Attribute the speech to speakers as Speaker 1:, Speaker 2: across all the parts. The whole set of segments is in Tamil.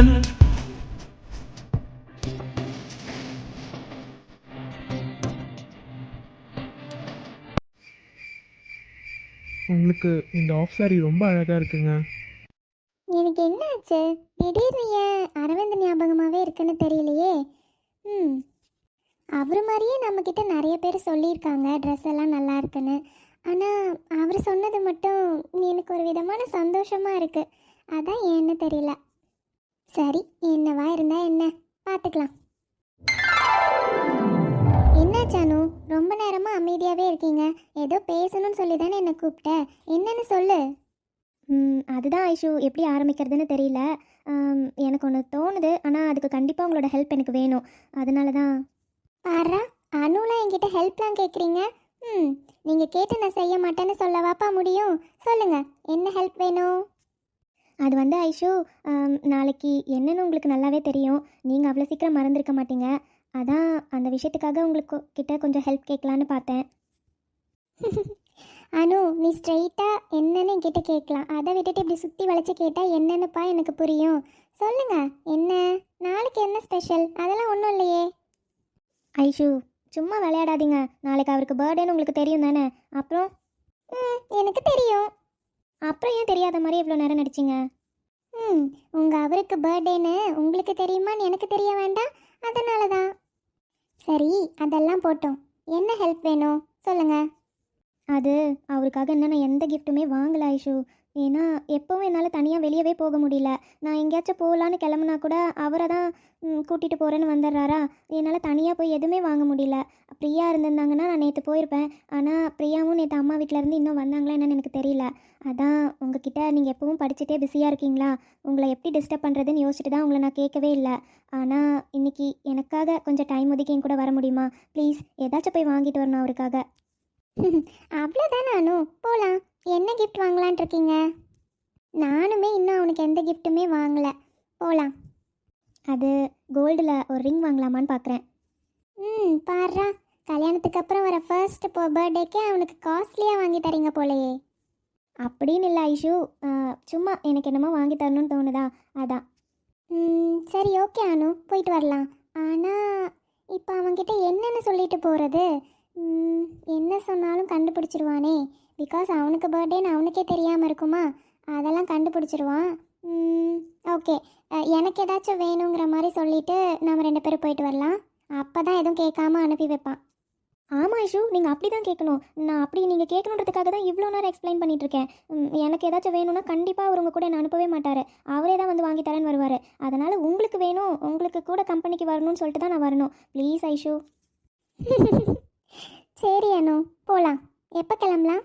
Speaker 1: நான் உங்களுக்கு இந்த ஆஃப் சாரி ரொம்ப அழகாக இருக்குங்க.
Speaker 2: எனக்கு என்ன ஆச்சு திடீர்னு ஏன் அரவிந்த் ஞாபகமாகவே இருக்குன்னு தெரியலையே? ம். அவர் மாதிரியே நம்மக்கிட்ட நிறைய பேர் சொல்லியிருக்காங்க ட்ரெஸ் எல்லாம் நல்லா இருக்குன்னு. ஆனால் அவர் சொன்னது மட்டும் எனக்கு ஒரு விதமான சந்தோஷமாக இருக்குது அதான் ஏன்னு தெரியல. சரி என்னவா இருந்தா என்ன? பார்த்துக்கலாம் என்ன சானு ரொம்ப நேரமாக அமைதியாகவே இருக்கீங்க. ஏதோ பேசணும்னு சொல்லி தானே என்னை கூப்பிட்ட. என்னன்னு சொல்லு. ம், அதுதான் ஐஷு. எப்படி ஆரம்பிக்கிறதுன்னு தெரியல. ஆம், எனக்கு ஒன்று தோணுது. ஆனால் அதுக்கு கண்டிப்பாக உங்களோட ஹெல்ப் எனக்கு வேணும். அதனால தான் பாரா அனுலாம் என்கிட்ட ஹெல்ப்லாம் கேட்குறீங்க ம் நீங்கள் கேட்டு நான் செய்ய மாட்டேன்னு சொல்ல வாப்பா முடியும். சொல்லுங்கள் என்ன ஹெல்ப் வேணும்? அது வந்து ஐஷு நாளைக்கு என்னன்னு உங்களுக்கு நல்லாவே தெரியும். நீங்கள் அவ்வளோ சீக்கிரம் மறந்துருக்க மாட்டீங்க. அதான் அந்த விஷயத்துக்காக உங்களுக்கு கிட்ட கொஞ்சம் ஹெல்ப் கேட்கலான்னு பார்த்தேன். அனு நீ ஸ்ட்ரெயிட்டாக என்னென்னு என்கிட்ட கேட்கலாம். அதை விட்டுட்டு இப்படி சுற்றி வளைச்சி கேட்டால் என்னென்னுப்பா எனக்கு புரியும். சொல்லுங்க என்ன? நாளைக்கு என்ன ஸ்பெஷல் அதெல்லாம் ஒன்றும் இல்லையே. ஐஷு சும்மா விளையாடாதீங்க. நாளைக்கு அவருக்கு பர்த்டேன்னு உங்களுக்கு தெரியும் தானே? அப்புறம்? எனக்கு தெரியும். அப்புறம் ஏன் தெரியாத மாதிரி இவ்வளோ நேரம் நடிச்சிங்க? ம் உங்கள் அவருக்கு பர்த்டேன்னு உங்களுக்கு தெரியுமான்னு எனக்கு தெரிய வேண்டாம். அதனால தான் சரி அதெல்லாம் போட்டோம். என்ன ஹெல்ப் வேணும்? சொல்லுங்கள் அது அவருக்காக இன்னும் நான் எந்த கிஃப்ட்டுமே வாங்கல ஐஷு. ஏன்னா எப்போவும் என்னால் தனியாக வெளியவே போக முடியல. நான் எங்கேயாச்சும் போகலான்னு கிளம்புனா கூட அவரை தான் கூட்டிகிட்டு போகிறேன்னு வந்துடுறாரா? என்னால் தனியாக போய் எதுவுமே வாங்க முடியல. பிரியா இருந்திருந்தாங்கன்னா நான் நேற்று போயிருப்பேன். ஆனால் பிரியாவும் நேற்று அம்மா வீட்டிலேருந்து இன்னும் வந்தாங்களா என்னன்னு எனக்கு தெரியல. அதான் உங்ககிட்ட நீங்கள் எப்பவும் படிச்சுட்டே பிஸியாக இருக்கீங்களா? உங்களை எப்படி டிஸ்டர்ப் பண்ணுறதுன்னு யோசிச்சுட்டு தான் உங்களை நான் கேட்கவே இல்லை. ஆனால் இன்னைக்கு எனக்காக கொஞ்சம் டைம் ஒதுக்கி என் கூட வர முடியுமா? ப்ளீஸ் ஏதாச்சும் போய் வாங்கிட்டு வரணும் அவருக்காக. அவ்வளோதானே அனு? போகலாம் என்ன கிஃப்ட் வாங்கலான் இருக்கீங்க நானுமே இன்னும் அவனுக்கு எந்த கிஃப்ட்டுமே வாங்கலை. போகலாம் அது கோல்டில் ஒரு ரிங் வாங்கலாமான்னு பார்க்குறேன் ம் பாடுறா. கல்யாணத்துக்கு அப்புறம் வர ஃபர்ஸ்ட் இப்போ பர்த்டேக்கே அவனுக்கு காஸ்ட்லியாக வாங்கி தரீங்க போலயே. அப்படின்னு இல்லை ஐஷு. சும்மா எனக்கு என்னமோ வாங்கி தரணும்னு தோணுதா? அதான். சரி ஓகே அனு. போயிட்டு வரலாம். ஆனால் இப்போ அவன்கிட்ட என்னென்னு சொல்லிட்டு போகிறது என்ன சொன்னாலும் கண்டுபிடிச்சிருவானே. பிகாஸ் அவனுக்கு பர்த்டேன்னு அவனுக்கே தெரியாமல் இருக்குமா? அதெல்லாம் கண்டுபிடிச்சிருவான். ஓகே எனக்கு ஏதாச்சும் வேணுங்கிற மாதிரி சொல்லிட்டு நம்ம ரெண்டு பேரும் போயிட்டு வரலாம். அப்போ தான் எதுவும் கேட்காம அனுப்பி வைப்பான். ஆமாம் ஐஷு நீங்கள் அப்படி தான் கேட்கணும். நான் அப்படி நீங்கள் கேட்கணுன்றதுக்காக தான் இவ்வளோ நேரம் எக்ஸ்பிளைன் பண்ணிட்டு இருக்கேன். எனக்கு ஏதாச்சும் வேணும்னா கண்டிப்பாக அவர் உங்கள் கூட நான் அனுப்பவே மாட்டார். அவரே தான் வந்து வாங்கி தரேன்னு வருவார். அதனால் உங்களுக்கு வேணும் உங்களுக்கு கூட கம்பெனிக்கு வரணும்னு சொல்லிட்டு தான் நான் வரணும். ப்ளீஸ் ஐஷு. சரி அனு. போகலாம் எப்போ கிளம்பலாம்?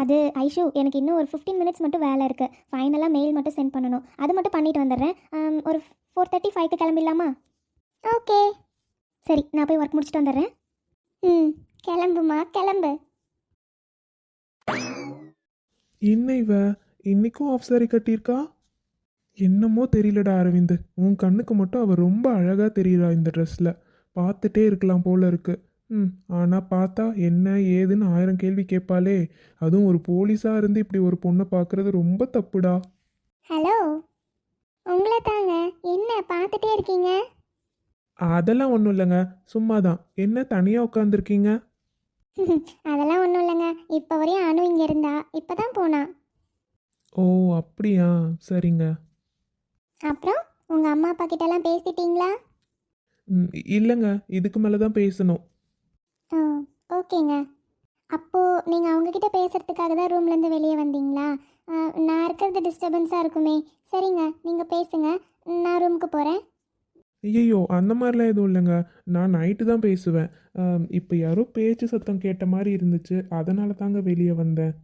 Speaker 2: அது ஐஷு எனக்கு இன்னும் ஒரு ஃபிஃப்டீன் மினிட்ஸ் மட்டும் வேலை இருக்குது ஃபைனலாக மெயில் மட்டும் சென்ட் பண்ணணும். அது மட்டும் பண்ணிட்டு வந்துடுறேன். ஒரு ஃபோர் தேர்ட்டி ஃபைவ்க்கு கிளம்பிடலாமா? ஓகே. சரி நான் போய் ஒர்க் முடிச்சுட்டு வந்துடுறேன். ம் கிளம்புமா? கிளம்பு.
Speaker 1: என்ன இவ? இன்னைக்கும் ஆஃப் சாரி கட்டியிருக்கா? என்னமோ தெரியலடா அரவிந்த். உன் கண்ணுக்கு மட்டும் அவ ரொம்ப அழகா தெரியுறா இந்த ட்ரெஸ்ல பார்த்துட்டே இருக்கலாம் போல இருக்கு. ம். ஆனால் பார்த்தா என்ன ஏதுன்னு ஆயிரம் கேள்வி கேட்பாளே. அதுவும் ஒரு போலீஸாக இருந்து இப்படி ஒரு பொண்ணை பார்க்கறது ரொம்ப தப்புடா.
Speaker 2: ஹலோ உங்களை தாங்க. என்ன பார்த்துட்டே இருக்கீங்க?
Speaker 1: அதெல்லாம் ஒன்றும் இல்லைங்க. சும்மா தான் என்ன தனியாக உட்காந்துருக்கீங்க
Speaker 2: அதெல்லாம் ஒன்றும் இல்லைங்க. இப்போ வரையும் அனு இங்கே இருந்தா. இப்போ தான் போனா.
Speaker 1: ஓ அப்படியா? சரிங்க.
Speaker 2: அப்புறம் உங்கள் அம்மா அப்பா கிட்டலாம் பேசிட்டீங்களா?
Speaker 1: ம், இல்லைங்க. இதுக்கு மேலே தான் பேசணும்.
Speaker 2: ஓ ஓகேங்க. அப்போது நீங்கள் அவங்கக்கிட்ட பேசுகிறதுக்காக தான் ரூம்லேருந்து வெளியே வந்தீங்களா? ஆ, நான் இருக்கிறது டிஸ்டர்பன்ஸாக இருக்குமே. சரிங்க நீங்கள் பேசுங்க. நான் ரூமுக்கு போகிறேன்
Speaker 1: ஐயோ அந்த மாதிரிலாம் எதுவும் இல்லைங்க. நான் நைட்டு தான் பேசுவேன். இப்போ யாரோ பேச்சு சத்தம் கேட்ட மாதிரி இருந்துச்சு. அதனால தாங்க வெளியே வந்தேன்.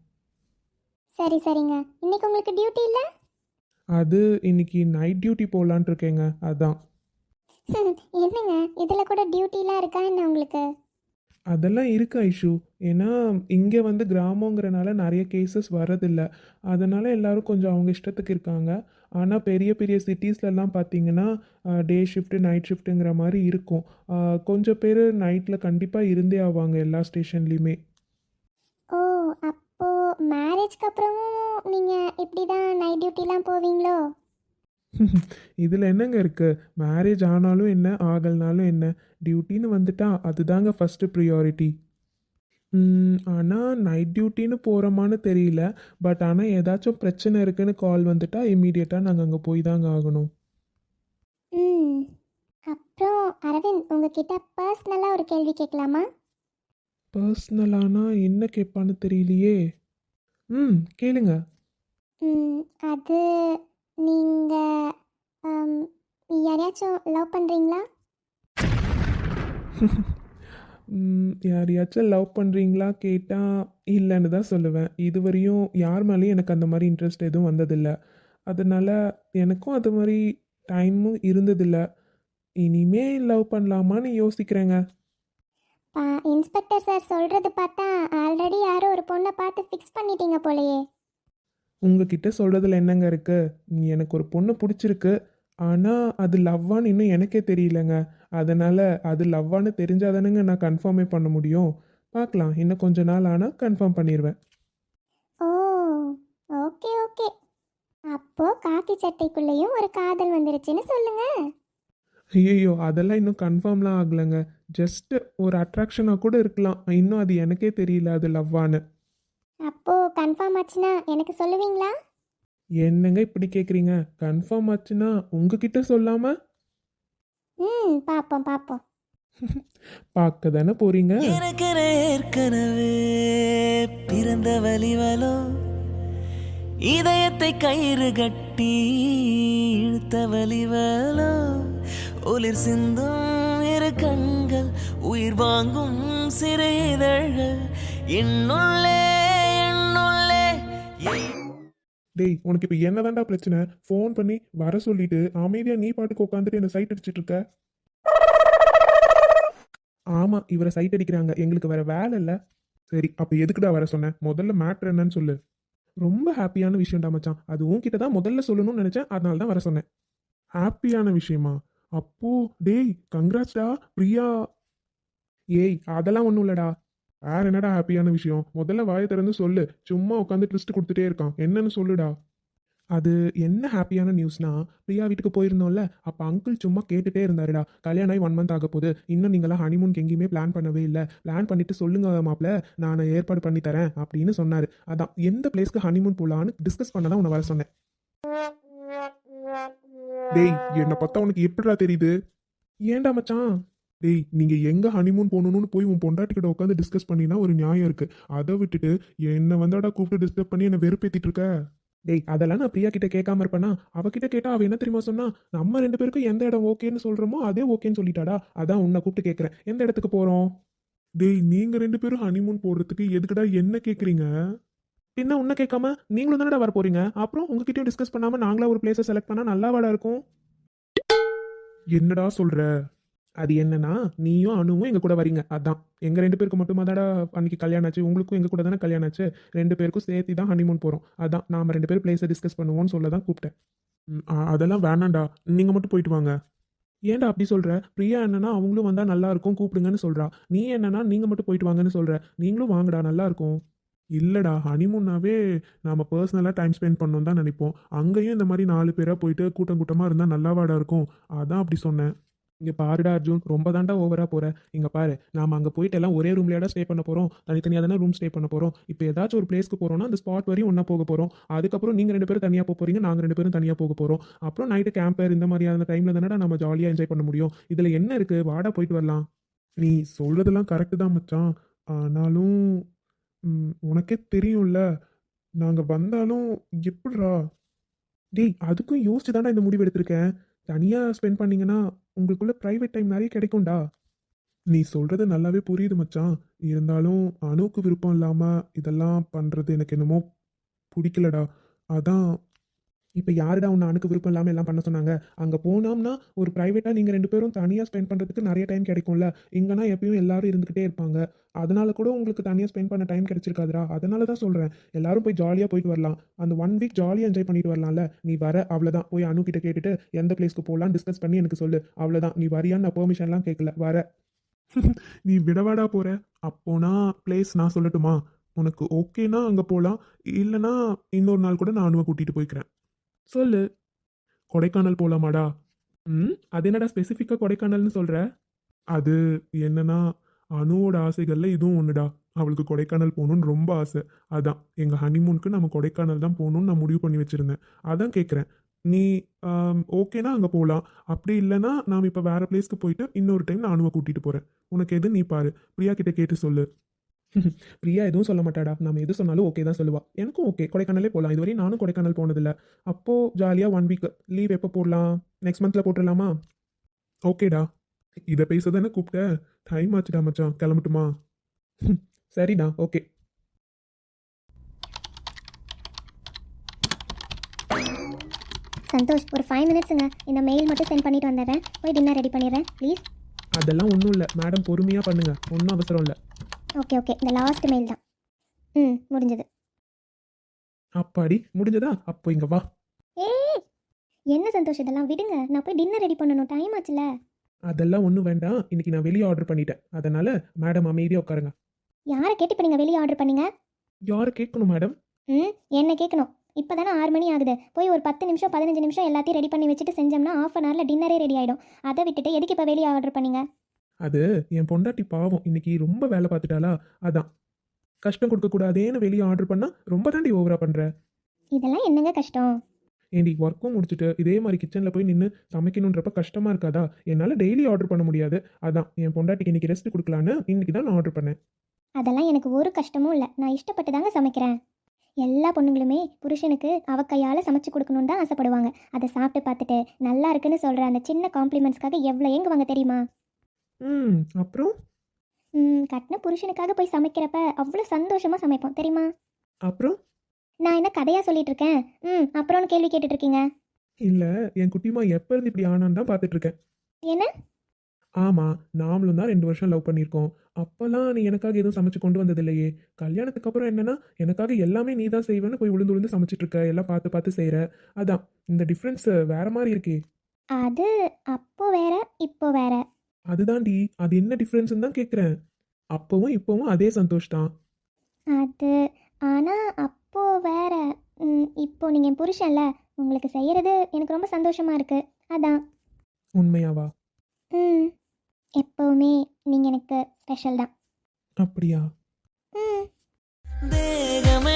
Speaker 2: சரி சரிங்க. இன்னைக்கு உங்களுக்கு டியூட்டி இல்லை?
Speaker 1: அது இன்னைக்கு நைட் டியூட்டி போகலான் இருக்கேங்க. அதான்.
Speaker 2: என்னங்க? இதில் கூட டியூட்டிலாம் இருக்கா என்ன உங்களுக்கு?
Speaker 1: அதெல்லாம் இருக்கு ஐஷு. ஏன்னா இங்கே வந்து கிராமங்கிறனால நிறைய கேசஸ் வரதில்லை அதனால் எல்லோரும் கொஞ்சம் அவங்க இஷ்டத்துக்கு இருக்காங்க. ஆனால் பெரிய பெரிய சிட்டிஸ்லலாம் பார்த்தீங்கன்னா டே ஷிஃப்ட்டு நைட் ஷிஃப்ட்டுங்கிற மாதிரி இருக்கும். கொஞ்சம் பேர் நைட்டில் கண்டிப்பாக இருந்தே ஆவாங்க எல்லா ஸ்டேஷன்லேயுமே
Speaker 2: ஓ அப்போது மேரேஜ்க்கு அப்புறமும் நீங்கள் இப்படி தான் நைட் டியூட்டிலாம் போவீங்களோ?
Speaker 1: இதில் என்னங்க இருக்குது மேரேஜ் ஆனாலும் என்ன ஆகலனாலும் என்ன? டியூட்டின்னு வந்துட்டா அதுதாங்க ஃபஸ்ட்டு ப்ரியாரிட்டி ஆனால் நைட் டியூட்டின்னு போகிறோமான்னு தெரியல. பட் ஆனால் ஏதாச்சும் பிரச்சனை இருக்குன்னு கால் வந்துட்டா இம்மீடியட்டாக நாங்கள் அங்கே போய் தாங்க ஆகணும்.
Speaker 3: அப்புறம் அரவிந்த் உங்ககிட்ட பர்சனலாக ஒரு கேள்வி கேட்கலாமா?
Speaker 1: பர்சனலானா என்ன கேட்பான்னு தெரியலையே. ம் கேளுங்க.
Speaker 3: அது நீங்கள் யாரையாச்சும் லவ் பண்ணுறீங்களா
Speaker 1: யாரையாச்சும் லவ் பண்ணுறீங்களா கேட்டால் இல்லைன்னு தான் சொல்லுவேன். இதுவரையும் யார் மேலேயும் எனக்கு அந்த மாதிரி இன்ட்ரெஸ்ட் எதுவும் வந்ததில்லை. அதனால் எனக்கும் அது மாதிரி டைமும் இருந்ததில்ல. இனிமே லவ் பண்ணலாமான்னு யோசிக்கிறேங்க.
Speaker 3: இன்ஸ்பெக்டர் சார் சொல்கிறது பார்த்தா ஆல்ரெடி யாரோ ஒரு பொண்ணை பார்த்து ஃபிக்ஸ் பண்ணிட்டீங்க போலயே.
Speaker 1: உங்ககிட்ட சொல்கிறதுல என்னங்க இருக்குது எனக்கு ஒரு பொண்ணு பிடிச்சிருக்கு. ஆனால் அது லவ்வான்னு இன்னும் எனக்கே தெரியலங்க. அதனால் அது லவ்வான்னு தெரிஞ்சாதானங்க நான் கன்ஃபார்மே பண்ண முடியும். பார்க்கலாம் இன்னும் கொஞ்ச நாள் ஆனால் கன்ஃபார்ம் பண்ணிடுவேன்
Speaker 3: ஓ ஓகே ஓகே. அப்போ காக்கி சட்டைக்குள்ளேயும் ஒரு காதல் வந்துருச்சுன்னு சொல்லுங்க.
Speaker 1: ஐயோ அதெல்லாம் இன்னும் கன்ஃபார்ம்லாம் ஆகலைங்க. ஜஸ்ட் ஒரு அட்ராக்ஷனாக கூட இருக்கலாம். இன்னும் அது எனக்கே தெரியல அது லவ்வான்னு
Speaker 3: அப்போ கன்ஃபார்ம் ஆச்சுன்னா எனக்கு சொல்லுவீங்களா?
Speaker 1: என்னங்க இப்படி கேட்குறீங்க கன்ஃபார்ம் ஆச்சுன்னா உங்ககிட்ட சொல்லாமல்
Speaker 3: ம் பார்ப்போம் பார்ப்போம்
Speaker 1: பார்க்க தானே
Speaker 4: எனக்கு ஏற்கனவே பிறந்த வலிவலோ இதயத்தை கயிறு கட்டி இழுத்த வலிவலோ ஒளிர் சிந்தும் இரு கண்கள் உயிர் வாங்கும் சிறு இதழ்கள் என்னுள்ளே என்னுள்ளே என்
Speaker 1: டேய் உனக்கு இப்போ என்னதான்டா பிரச்சனை? ஃபோன் பண்ணி வர சொல்லிட்டு அமைதியாக நீ பாட்டுக்கு உட்காந்துட்டு என்ன சைட் அடிச்சிட்டு இருக்க? ஆமாம் இவரை சைட் அடிக்கிறாங்க. எங்களுக்கு வேற வேலை இல்லை. சரி அப்போ எதுக்குடா வர சொன்னேன் முதல்ல மேட்ரு என்னன்னு சொல்லு. ரொம்ப ஹாப்பியான விஷயம்டா மச்சான். அது உன்கிட்ட தான் முதல்ல சொல்லணும்னு நினச்சேன். அதனால தான் வர சொன்னேன். ஹாப்பியான விஷயமா? அப்போ டேய் கங்க்ராட்ஸ்டா பிரியா. ஏய் அதெல்லாம் ஒன்றும் இல்லடா. வேற என்னடா ஹாப்பியான விஷயம்? முதல்ல வாயை திறந்து சொல்லு. சும்மா உட்காந்து ட்விஸ்ட் கொடுத்துட்டே இருக்கான். என்னன்னு சொல்லுடா. அது என்ன ஹாப்பியான நியூஸ்னா பிரியா வீட்டுக்கு போயிருந்தோம்ல அப்போ அங்கிள் சும்மா கேட்டுட்டே இருந்தாருடா. கல்யாணம் ஆகி ஒன் மந்த் ஆக போகுது. இன்னும் நீங்களாம் ஹனிமூனுக்கு எங்கேயுமே பிளான் பண்ணவே இல்லை. பிளான் பண்ணிட்டு சொல்லுங்க மாப்பிள்ள நான் ஏற்பாடு பண்ணி தரேன் அப்படின்னு சொன்னார். அதான் எந்த பிளேஸ்க்கு ஹனிமூன் போகலான்னு டிஸ்கஸ் பண்ண தான் உன்னை வர சொன்னேன். டேய் என்னை பார்த்தா உனக்கு எப்படிடா தெரியுது? ஏன்டா மச்சான்? டேய் நீங்க எங்க ஹனிமூன் போகணும்னு போய் உன் பொண்டாட்டிக்கிட்ட உட்காந்து டிஸ்கஸ் பண்ணினா ஒரு நியாயம் இருக்கு. அதை விட்டுட்டு என்னை வந்தாடா கூப்பிட்டு டிஸ்டர்ப் பண்ணி என்னை வெறுப்பேத்திட்டு இருக்க? டேய் அதெல்லாம் நான் பிரியா கிட்ட கேட்காம இருப்பேனா? அவகிட்ட கேட்டா அவ என்ன தெரியுமா சொன்னா நம்ம ரெண்டு பேருக்கும் எந்த இடம் ஓகேன்னு சொல்றோமோ அதே ஓகேன்னு சொல்லிட்டாடா. அதான் உன்னை கூப்பிட்டு கேட்கறேன். எந்த இடத்துக்கு போறோம்? டேய் நீங்க ரெண்டு பேரும் ஹனிமூன் போடுறதுக்கு எதுக்குடா என்ன கேக்குறீங்க பின்ன உன்னை கேட்காம நீங்களும் தானடா வர போறீங்க? அப்புறம் உங்ககிட்டயும் டிஸ்கஸ் பண்ணாம நாங்களா ஒரு பிளேஸை செலக்ட் பண்ணா நல்லாவாடா இருக்கும்? என்னடா சொல்ற? அது என்னன்னா நீயும் அணுவும் எங்க கூட வரீங்க. அதான். எங்க ரெண்டு பேருக்கு மட்டுமா தாடா அன்னைக்கு கல்யாணம் ஆச்சு. உங்களுக்கும் எங்க கூட தானே கல்யாணம் ஆச்சு. ரெண்டு பேருக்கும் சேர்த்து தான் ஹனிமூன் போறோம். அதான். நாம ரெண்டு பேரும் பிளேஸை டிஸ்கஸ் பண்ணுவோம்னு சொல்ல தான் கூப்பிட்டேன். அதெல்லாம் வேணாம்டா. நீங்க மட்டும் போயிட்டு வாங்க. ஏன்டா அப்படி சொல்ற? பிரியா என்னன்னா அவங்களும் வந்தா நல்லா இருக்கும் கூப்பிடுங்கன்னு சொல்றா. நீ என்னன்னா நீங்க மட்டும் போயிட்டு வாங்கன்னு சொல்ற. நீங்களும் வாங்கடா நல்லா இருக்கும். இல்லைடா ஹனிமூன்னாவே நாம் பர்சனலாக டைம் ஸ்பெண்ட் பண்ணோம் தான் நினைப்போம். அங்கேயும் இந்த மாதிரி நாலு பேராக போயிட்டு கூட்டம் கூட்டமாக இருந்தால் நல்லாவாடா இருக்கும். அதான் அப்படி சொன்னேன். இங்கே பாருடா அர்ஜுன் ரொம்ப தாண்டா ஓவராக போகிற இங்கே பாரு நாம அங்கே போயிட்டு எல்லாம் ஒரே ரூம்லையாடா ஸ்டே பண்ண போகிறோம் தனித்தனியாக தானே ரூம் ஸ்டே பண்ண போகிறோம் இப்போ ஏதாச்சும் ஒரு பிளேஸ்க்கு போகிறோம்னா அந்த ஸ்பாட் வரையும் ஒன்றா போக போகிறோம் அதுக்கப்புறம் நீங்கள் ரெண்டு பேரும் தனியாக போக போகிறீங்க நாங்கள் ரெண்டு பேரும் தனியாக போக போகிறோம் அப்புறம் நைட்டு கேம்பர் இந்த மாதிரியான டைமில் தானடா நம்ம ஜாலியாக என்ஜாய் பண்ண முடியும். இதில் என்ன இருக்குது வாடா போயிட்டு வரலாம். நீ சொல்கிறதெல்லாம் கரெக்டு தான் மச்சான். ஆனாலும் உனக்கே தெரியும்ல. நாங்கள் வந்தாலும் எப்படிரா டேய் அதுக்கும் யோசிச்சு தாண்டா இந்த முடிவு எடுத்திருக்கேன். தனியாக ஸ்பெண்ட் பண்ணிங்கன்னா உங்களுக்குள்ள ப்ரைவேட் டைம் நிறைய கிடைக்கும்டா. நீ சொல்கிறது நல்லாவே புரியுது மச்சான். இருந்தாலும் அணுவுக்கு விருப்பம் இல்லாமல் இதெல்லாம் பண்ணுறது எனக்கு என்னமோ பிடிக்கலடா. அதான் இப்போ யாருடா உன்னை அணுக்கு விருப்பம் இல்லாமல் எல்லாம் பண்ண சொன்னாங்க? அங்கே போனோம்னா ஒரு ப்ரைவேட்டாக நீங்கள் ரெண்டு பேரும் தனியாக ஸ்பெண்ட் பண்ணுறதுக்கு நிறைய டைம் கிடைக்கும்ல. இங்கேனா எப்பயும் எல்லாரும் இருந்துக்கிட்டே இருப்பாங்க. அதனால கூட உங்களுக்கு தனியாக ஸ்பெண்ட் பண்ண டைம் கிடைச்சிருக்காதுடா. அதனால தான் சொல்கிறேன் எல்லாரும் போய் ஜாலியாக போயிட்டு வரலாம். அந்த ஒன் வீக் ஜாலியாக என்ஜாய் பண்ணிட்டு வரலாம்ல. நீ வர அவ்வளோதான் போய் அணுக்கிட்ட கேட்டுட்டு எந்த பிளேஸ்க்கு போகலாம் டிஸ்கஸ் பண்ணி எனக்கு சொல்லு. அவ்வளோதான் நீ வரியான்னு நான் பெர்மிஷன்லாம் கேட்கல வர. நீ விடவாடா போகிற அப்போனா பிளேஸ் நான் சொல்லட்டுமா? உனக்கு ஓகேனா அங்கே போகலாம் இல்லைனா இன்னொரு நாள் கூட நான் அணுவை கூட்டிகிட்டு போய்க்கிறேன். சொல்லு. கொடைக்கானல் போலாமாடா. ம் அது என்னடா ஸ்பெசிஃபிக்காக கொடைக்கானல்னு சொல்கிற அது என்னன்னா அணுவோட ஆசைகளில் இதுவும் ஒன்றுடா அவளுக்கு கொடைக்கானல் போகணுன்னு ரொம்ப ஆசை. அதான் எங்கள் ஹனிமூனுக்கு நம்ம கொடைக்கானல் தான் போகணுன்னு நான் முடிவு பண்ணி வச்சுருந்தேன். அதான் கேட்குறேன் நீ ஓகேனா அங்கே போகலாம் அப்படி இல்லைன்னா நாம் இப்போ வேறு பிளேஸ்க்கு போயிட்டு இன்னொரு டைம் நான் அணுவை கூட்டிகிட்டு போகிறேன் உனக்கு எது நீ பாரு. பிரியா கிட்டே கேட்டு சொல்லு. பிரியா எதுவும் சொல்ல மாட்டாடா. நம்ம எது சொன்னாலும் ஓகே தான் சொல்லுவா. எனக்கும் ஓகே கொடைக்கானலே போகலாம் இதுவரையும் நானும் கொடைக்கானல் போனதில்லை. அப்போது ஜாலியாக ஒன் வீக் லீவ் எப்போ போடலாம்? நெக்ஸ்ட் மந்தில் போட்டுடலாமா? ஓகேடா இதை பேச தானே கூப்பிட்ட. டைம் ஆச்சுடா மச்சான். கிளம்பட்டுமா? சரிடா. ஓகே
Speaker 3: சந்தோஷ் ஒரு ஃபைவ் மினிட்ஸுங்க இந்த மெயில் மட்டும் சென்ட் பண்ணிட்டு வந்துடுறேன். போய் டின்னர் ரெடி பண்ணிடுறேன். ப்ளீஸ்
Speaker 1: அதெல்லாம் ஒன்றும் இல்லை. மேடம் பொறுமையாக பண்ணுங்க. ஒன்றும் அவசரம் இல்லை.
Speaker 3: ஓகே ஓகே இந்த லாஸ்ட் மெயில் தான். ம் முடிஞ்சது.
Speaker 1: அப்பாடி முடிஞ்சதா? அப்போ இங்கே வா.
Speaker 3: ஏய் என்ன சந்தோஷ் இதெல்லாம்? விடுங்க நான் போய் டின்னர் ரெடி பண்ணணும். டைம் ஆச்சுல.
Speaker 1: அதெல்லாம் ஒன்றும் வேண்டாம். இன்னைக்கு நான் வெளியே ஆர்டர் பண்ணிட்டேன். அதனால் மேடம் அமைதியாக உட்காருங்க.
Speaker 3: யாரை கேட்டு இப்போ நீங்கள் வெளியே ஆர்டர் பண்ணீங்க?
Speaker 1: யாரை கேட்கணும் மேடம்
Speaker 3: ம் என்ன கேட்கணும். இப்போ தானே ஆறு மணி ஆகுது. போய் ஒரு பத்து நிமிஷம் பதினஞ்சு நிமிஷம் எல்லாத்தையும் ரெடி பண்ணி வச்சுட்டு செஞ்சோம்னா ஆஃப் அன் ஹவரில் டின்னரே ரெடி ஆகிடும் அதை விட்டுட்டு எதுக்கு இப்போ வெளியே ஆர்டர் பண்ணீங்க?
Speaker 1: அது என் பொண்டாட்டி பாவம். இன்னைக்கு ரொம்ப வேலை பார்த்துட்டாளா? அதான். கஷ்டம் கொடுக்கக்கூடாதேன்னு வெளியே ஆர்டர் பண்ணால் ரொம்ப தாண்டி ஓவரா பண்ணுற
Speaker 3: இதெல்லாம் என்னங்க கஷ்டம்?
Speaker 1: ஏண்டி ஒர்க்கும் முடிச்சுட்டு இதே மாதிரி கிச்சனில் போய் நின்று சமைக்கணுன்றப்ப கஷ்டமாக இருக்காதா? என்னால் டெய்லி ஆர்டர் பண்ண முடியாது. அதான் என் பொண்டாட்டிக்கு இன்னைக்கு ரெஸ்ட் கொடுக்கலான்னு இன்னைக்கு தான் நான் ஆர்டர் பண்ணேன்.
Speaker 3: அதெல்லாம் எனக்கு ஒரு கஷ்டமும் இல்லை. நான் இஷ்டப்பட்டு தாங்க சமைக்கிறேன். எல்லா பொண்ணுங்களுமே புருஷனுக்கு அவ கையால் சமைச்சு கொடுக்கணுன்னு தான் ஆசைப்படுவாங்க. அதை சாப்பிட்டு பார்த்துட்டு நல்லா இருக்குன்னு சொல்கிற அந்த சின்ன காம்ப்ளிமெண்ட்ஸ்க்காக எவ்வளோ ஏங்குவாங்க தெரியுமா?
Speaker 1: ம் அப்புறம்?
Speaker 3: ம் கட்டின புருஷனுக்காக போய் சமைக்கிறப்ப அவ்வளோ சந்தோஷமாக சமைப்போம் தெரியுமா?
Speaker 1: அப்புறம்?
Speaker 3: நான் என்ன கதையாக சொல்லிட்டு இருக்கேன் ம் அப்புறம்னு கேள்வி கேட்டுட்டு இருக்கீங்க
Speaker 1: இல்லை என் குட்டிமா எப்போ இருந்து இப்படி ஆனான்னு தான் பார்த்துட்டு இருக்கேன்
Speaker 3: என்ன?
Speaker 1: ஆமாம் நாமளும் தான் ரெண்டு வருஷம் லவ் பண்ணியிருக்கோம். அப்போல்லாம் நீ எனக்காக எதுவும் சமைச்சு கொண்டு வந்தது இல்லையே கல்யாணத்துக்கு அப்புறம் என்னன்னா எனக்காக எல்லாமே நீ தான் செய்வேன்னு போய் விழுந்து விழுந்து சமைச்சிட்டு இருக்க எல்லாம் பார்த்து பார்த்து செய்கிற அதான் இந்த டிஃப்ரென்ஸ் வேற மாதிரி இருக்கே.
Speaker 3: அது அப்போ வேற இப்போ வேற.
Speaker 1: அதுதான்டி. அது என்ன டிஃப்ரென்ஸ்னு தான் கேட்குறேன் அப்போவும் இப்போவும் அதே சந்தோஷ் தான்.
Speaker 3: அது ஆனால் அப்போ வேற ம், இப்போ நீங்கள் என் புருஷன்ல உங்களுக்கு செய்கிறது எனக்கு ரொம்ப சந்தோஷமாக இருக்குது அதான்.
Speaker 1: உண்மையாவா?
Speaker 3: ம். எப்போவுமே நீங்கள் எனக்கு ஸ்பெஷல் தான்.
Speaker 1: அப்படியா?
Speaker 3: ம்.
Speaker 4: தேகம்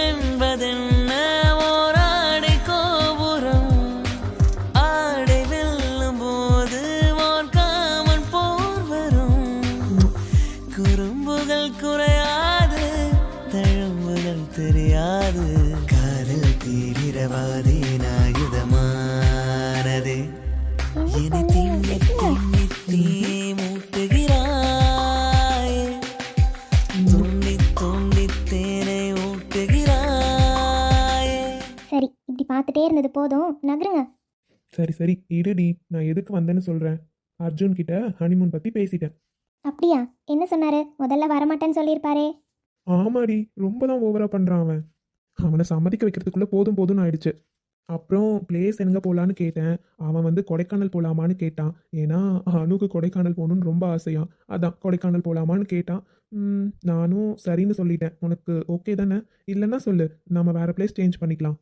Speaker 3: போதும். நகருங்க.
Speaker 1: சரி சரி. இருடி. நான் எதுக்கு வந்தேன்னு சொல்கிறேன் அர்ஜுன் கிட்ட ஹனிமூன் பற்றி பேசிட்டேன்.
Speaker 3: அப்படியா? என்ன சொன்னாரு? முதல்ல வரமாட்டேன்னு சொல்லியிருப்பாரே.
Speaker 1: ஆமாடி. ரொம்ப தான் ஓவரா பண்ணுறான் அவன். அவனை சம்மதிக்க வைக்கிறதுக்குள்ளே போதும் போதும்னு ஆயிடுச்சு. அப்புறம் பிளேஸ் எங்கே போகலான்னு கேட்டேன். அவன் வந்து கொடைக்கானல் போகலாமான்னு கேட்டான். ஏன்னா அணுக்கு கொடைக்கானல் போகணுன்னு ரொம்ப ஆசையாம். அதான் கொடைக்கானல் போகலாமான்னு கேட்டான். நானும் சரின்னு சொல்லிட்டேன். உனக்கு ஓகே தானே? இல்லைன்னா சொல்லு. நம்ம வேற பிளேஸ் சேஞ்ச் பண்ணிக்கலாம்.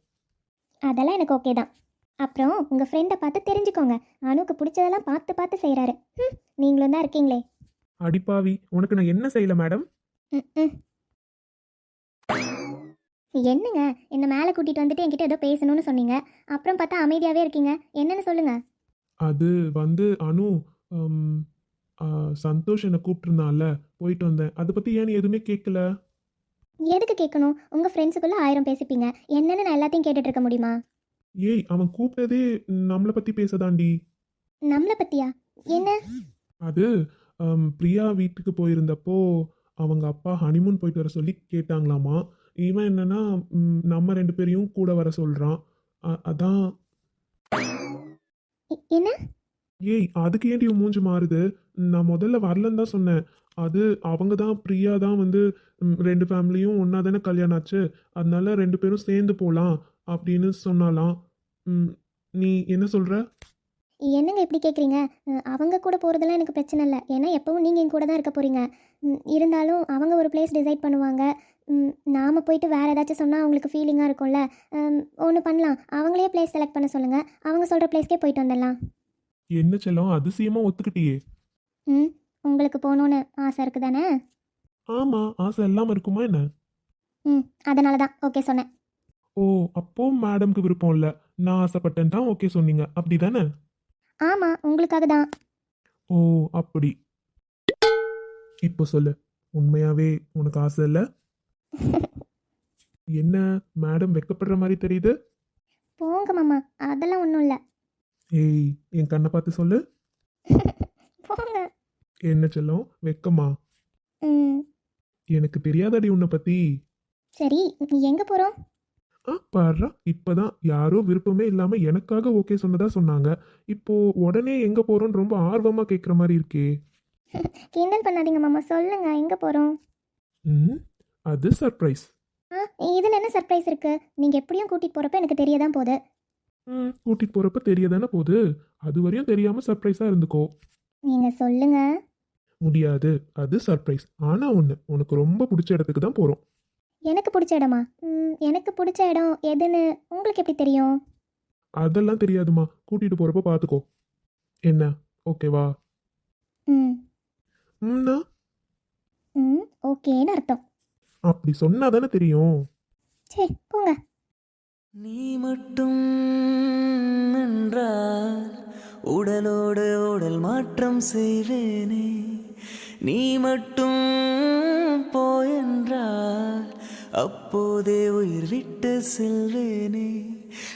Speaker 3: அதெல்லாம் எனக்கு ஓகே தான். அப்புறம் உங்கள் ஃப்ரெண்டை பார்த்து தெரிஞ்சுக்கோங்க. அனுக்கு பிடிச்சதெல்லாம் பார்த்து பார்த்து செய்கிறாரு ம் நீங்களும் தான் இருக்கீங்களே.
Speaker 1: அடிப்பாவி உனக்கு நான் என்ன செய்யல மேடம்
Speaker 3: ம் ம் என்னங்க என்னை மேலே கூட்டிகிட்டு வந்துட்டு என்கிட்ட ஏதோ பேசணும்னு சொன்னீங்க. அப்புறம் பார்த்தா அமைதியாகவே இருக்கீங்க. என்னன்னு சொல்லுங்கள்
Speaker 1: அது வந்து அனு ஹம், ஆ, சந்தோஷ் என்னை கூப்பிட்டுருந்தான்ல போயிட்டு வந்தேன். அதை பற்றி ஏன் நீ எதுவுமே கேட்கல
Speaker 3: எதுக்கு கேட்கணும் உங்கள் ஃப்ரெண்ட்ஸுக்குள்ளே ஆயிரம் பேசிப்பீங்க. என்னன்னு நான் எல்லாத்தையும் கேட்டுட்டு இருக்க முடியுமா?
Speaker 1: ஏய் அவன் கூப்பிட்டதே நம்மளை பற்றி பேசதாண்டி.
Speaker 3: நம்மளை பற்றியா என்ன?
Speaker 1: அது பிரியா வீட்டுக்கு போயிருந்தப்போ அவங்க அப்பா ஹனிமூன் போயிட்டு வர சொல்லி கேட்டாங்களாமா. இவன் என்னன்னா ம், நம்ம ரெண்டு பேரையும் கூட வர சொல்கிறான் அதான்.
Speaker 3: எ- என்ன?
Speaker 1: ஏய் அதுக்கு ஏன்டி உன் மூஞ்சி மாறுது? நான் முதல்ல வரலன்னு தான் சொன்னேன். அது அவங்க தான் பிரியா தான் வந்து ம், ரெண்டு ஃபேமிலியும் ஒன்றா தானே கல்யாணம் ஆச்சு. அதனால ரெண்டு பேரும் சேர்ந்து போகலாம் அப்படின்னு சொன்னாலாம். ம், நீ என்ன சொல்கிற
Speaker 3: என்னங்க இப்படி கேட்குறீங்க அவங்க கூட போகிறதெல்லாம் எனக்கு பிரச்சனை இல்லை. ஏன்னா எப்பவும் நீங்கள் என் கூட தான் இருக்க போகிறீங்க இருந்தாலும் அவங்க ஒரு பிளேஸ் டிசைட் பண்ணுவாங்க. நாம் போயிட்டு வேறு ஏதாச்சும் சொன்னால் அவங்களுக்கு ஃபீலிங்காக இருக்கும்ல. ஒன்று பண்ணலாம். அவங்களே பிளேஸ் செலக்ட் பண்ண சொல்லுங்கள் அவங்க சொல்கிற பிளேஸ்க்கே போயிட்டு வந்துடலாம்.
Speaker 1: என்ன செல்லம் அதிசயமா ஒத்துக்கிட்டியே.
Speaker 3: ம் உங்களுக்கு போகணுன்னு ஆசை இருக்குது தானே
Speaker 1: ஆமா ஆசை இல்லாம இருக்குமா என்ன?
Speaker 3: ம் அதனால தான் ஓகே சொன்னேன்.
Speaker 1: ஓ அப்போ மேடம்க்கு விருப்பம் இல்ல. நான் ஆசைப்பட்டேன் தான் ஓகே சொன்னீங்க. அப்படிதானே?
Speaker 3: ஆமாம் உங்களுக்காக தான்.
Speaker 1: ஓ அப்படி. இப்போ சொல்லு உண்மையாவே உனக்கு ஆசை இல்ல? என்ன மேடம் வெக்கப்படுற மாதிரி தெரியுது?
Speaker 3: போங்க மாமா அதெல்லாம் ஒன்றும் இல்லை.
Speaker 1: ஏய் என் கண்ணை பார்த்து சொல்லு.
Speaker 3: போங்க.
Speaker 1: என்ன செல்லம்? வெக்கமா?
Speaker 3: ம்.
Speaker 1: எனக்கு தெரியாதடி உன்னை பத்தி.
Speaker 3: சரி எங்கே போகிறோம்
Speaker 1: ஆ பாடுறா இப்பதான் யாரோ விருப்பமே இல்லாம எனக்காக ஓகே சொன்னதா சொன்னாங்க. இப்போ உடனே எங்க போறோம்னு ரொம்ப ஆர்வமா கேக்குற மாதிரி இருக்கே.
Speaker 3: கிண்டல் பண்ணாதீங்க மாமா சொல்லுங்க எங்கே போகிறோம்
Speaker 1: ம் அது சர்ப்ரைஸ்.
Speaker 3: இதில் என்ன சர்ப்ரைஸ் இருக்குது நீங்கள் எப்படியும் கூட்டிகிட்டு போகிறப்ப எனக்கு தெரிய தான் போகுது.
Speaker 1: ம். கூட்டிட்டு போறப்ப தெரியதானே போகுது? அது வரையும் தெரியாம சர்ப்ரைஸா இருந்துக்கோ.
Speaker 3: நீங்கள் சொல்லுங்க.
Speaker 1: முடியாது. அது சர்ப்ரைஸ் ஆனா ஒண்ணு உனக்கு ரொம்ப பிடிச்ச இடத்துக்கு தான் போறோம்.
Speaker 3: எனக்கு பிடிச்ச இடமா? ம், எனக்கு பிடிச்ச இடம் எதுன்னு உங்களுக்கு எப்படி தெரியும்?
Speaker 1: அதெல்லாம் தெரியாதுமா கூட்டிட்டு போறப்ப பாத்துக்கோ. என்ன? ஓகேவா
Speaker 3: ம்.
Speaker 1: ம்னா?
Speaker 3: ம் ஓகேன்னு அர்த்தம்.
Speaker 1: அப்படி சொன்னாதானே தெரியும்.
Speaker 3: சரி போங்க.
Speaker 4: நீ மட்டும் என்றால் உடலோடு உடல் மாற்றம் செய்வேனே. நீ மட்டும் போயென்றால் அப்போதே உயிர் விட்டு செல்வேனே.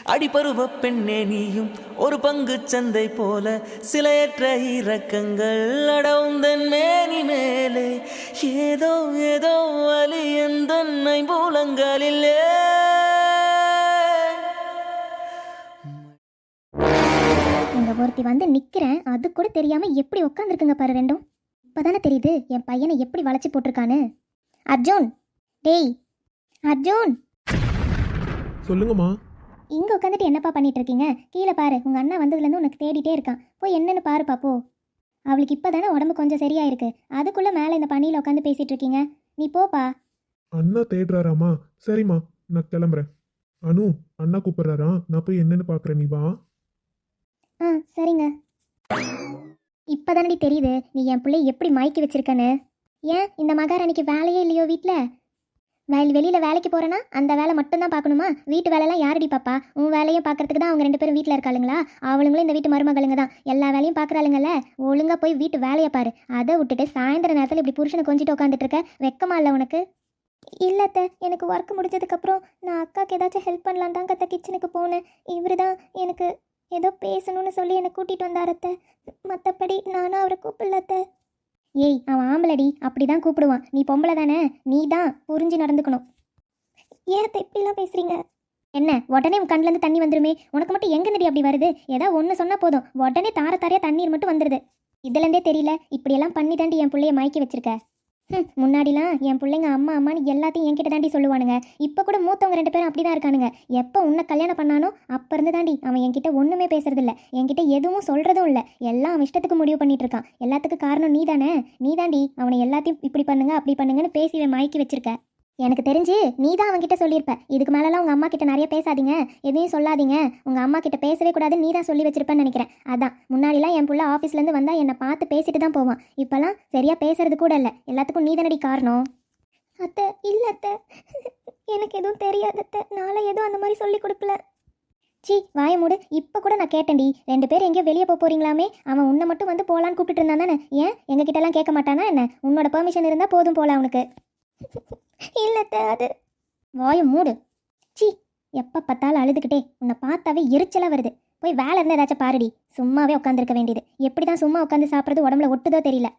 Speaker 4: அடிபருவ பெண்ணே நீயும் ஒரு பங்கு சந்தை போல சிலையற்ற இறக்கங்கள் அடவுந்தன் மேனி மேலே. ஏதோ ஏதோ வலி எந்தன்னை மூலங்களிலே.
Speaker 3: ஒருத்தி வந்து நிக்கிறேன். அது கூட தெரியாம எப்படி உட்காந்துருக்குங்க பாரு ரெண்டும். இப்பதானே தெரியுது என் பையனை எப்படி வளைச்சு போட்டிருக்கான்னு. அர்ஜுன் டேய் அர்ஜுன்.
Speaker 1: சொல்லுங்கம்மா.
Speaker 3: இங்க உட்காந்துட்டு என்னப்பா பண்ணிட்டு இருக்கீங்க கீழே பாரு உங்க அண்ணா வந்ததுலேருந்து உனக்கு தேடிட்டே இருக்கான். போய் என்னன்னு பாரு பாப்போ. அவளுக்கு இப்பதானே உடம்பு கொஞ்சம் சரியாயிருக்கு. அதுக்குள்ள மேலே இந்த பனியில உட்காந்து பேசிட்டு இருக்கீங்க நீ போப்பா.
Speaker 1: அண்ணா தேடுறாராமா? சரிம்மா நான் கிளம்புறேன். அனு அண்ணா கூப்பிடுறாரா நான் போய் என்னன்னு பாக்குறேன். நீ வா.
Speaker 3: ஆ சரிங்க. இப்போதானடி தெரியுது நீ என் பிள்ளை எப்படி மயக்கி வச்சிருக்கன்னு. ஏன் இந்த மகாராணிக்கு வேலையே இல்லையோ வீட்டில் வயல் வெளியில் வேலைக்கு போகிறேன்னா அந்த வேலை மட்டும்தான் பார்க்கணுமா? வீட்டு வேலையெல்லாம் யாரடி பாப்பா? உன் வேலையும் பார்க்கறதுக்கு தான் அவங்க ரெண்டு பேரும் வீட்டில் இருக்காளுங்களா? அவளுங்களும் இந்த வீட்டு மருமகளுங்க தான். எல்லா வேலையும் பார்க்குறாளுங்கல்ல? ஒழுங்காக போய் வீட்டு வேலையை பாரு. அதை விட்டுட்டு சாயந்தர நேரத்தில் இப்படி புருஷனை கொஞ்சிட்டு உட்காந்துட்டு இருக்க வெக்கமா இல்லை உனக்கு? இல்லத்த எனக்கு ஒர்க் முடிஞ்சதுக்கப்புறம் நான் அக்காவுக்கு ஏதாச்சும் ஹெல்ப் பண்ணலான் தான் கத்த கிச்சனுக்கு போனேன். இவர் தான் எனக்கு ஏதோ பேசணும்னு சொல்லி என்னை கூட்டிகிட்டு வந்தாரத்த மற்றபடி நானும் அவரை கூப்பிடலத்த ஏய் அவன் ஆம்பளடி. அப்படி தான் கூப்பிடுவான். நீ பொம்பளை தானே? நீ தான் புரிஞ்சு நடந்துக்கணும். ஏன் இப்படிலாம் பேசுகிறீங்க என்ன உடனே உன் கண்ணிலேருந்து தண்ணி வந்துருமே. உனக்கு மட்டும் எங்கே நடி அப்படி வருது? ஏதோ ஒன்று சொன்னால் போதும். உடனே தார தாரையாக தண்ணீர் மட்டும் வந்துடுது இதுலேருந்தே தெரியல. இப்படியெல்லாம் பண்ணி தாண்டி என் பிள்ளைய மயக்கி வச்சிருக்க. ம் முன்னாடிலாம் என் பிள்ளைங்க அம்மா அம்மான்னு எல்லாத்தையும் என்கிட்ட தாண்டி சொல்லுவானுங்க. இப்போ கூட மூத்தவங்க ரெண்டு பேரும் அப்படி தான் இருக்கானுங்க. எப்போ உன்னை கல்யாணம் பண்ணானோ அப்போ இருந்து தாண்டி அவன் என்கிட்ட ஒன்றுமே பேசுறதில்ல. என்கிட்ட எதுவும் சொல்கிறதும் இல்லை. எல்லாம் அவன் இஷ்டத்துக்கு முடிவு பண்ணிட்டு இருக்கான் எல்லாத்துக்கும் காரணம் நீ தானே நீ தாண்டி அவனை எல்லாத்தையும் இப்படி பண்ணுங்க அப்படி பண்ணுங்கன்னு பேசி மயக்கி வச்சிருக்க. எனக்கு தெரிஞ்சு நீ தான் அவன்கிட்ட சொல்லியிருப்ப. இதுக்கு மேலலாம் உங்கள் அம்மா கிட்ட நிறைய பேசாதீங்க. எதையும் சொல்லாதீங்க. உங்கள் அம்மா கிட்ட பேசவே கூடாதுன்னு நீ தான் சொல்லி வச்சிருப்பேன்னு நினைக்கிறேன். அதான் முன்னாடிலாம் என் புள்ள ஆஃபீஸ்லேருந்து வந்தால் என்னை பார்த்து பேசிட்டு தான் போவான். இப்போல்லாம் சரியாக பேசுறது கூட இல்லை. எல்லாத்துக்கும் நீ தானடி காரணம்? அத்தை இல்லை அத்தை. எனக்கு எதுவும் தெரியாது அத்தை. நாளை எதுவும் அந்த மாதிரி சொல்லி கொடுக்கல. சி வாய மூடு. இப்போ கூட நான் கேட்டேன்டி. ரெண்டு பேர் எங்கேயோ வெளியே போக போறீங்களாமே. அவன் உன்னை மட்டும் வந்து போகலான்னு கூப்பிட்டு இருந்தான் தானே? ஏன்? எங்ககிட்டலாம் கேட்க மாட்டானா என்ன? உன்னோட பெர்மிஷன் இருந்தால் போதும் போல அவனுக்கு. இல்லை அத்தை அது வாய மூடு. சி எப்போ பார்த்தாலும் அழுதுகிட்டே உன்னை பார்த்தாவே எரிச்சலாக வருது. போய் வேலை இருந்தால் ஏதாச்சும் பாருடி. சும்மாவே உட்காந்துருக்க வேண்டியது. எப்படி தான் சும்மா உட்காந்து சாப்பிட்றது உடம்புல ஒட்டுதோ தெரியல.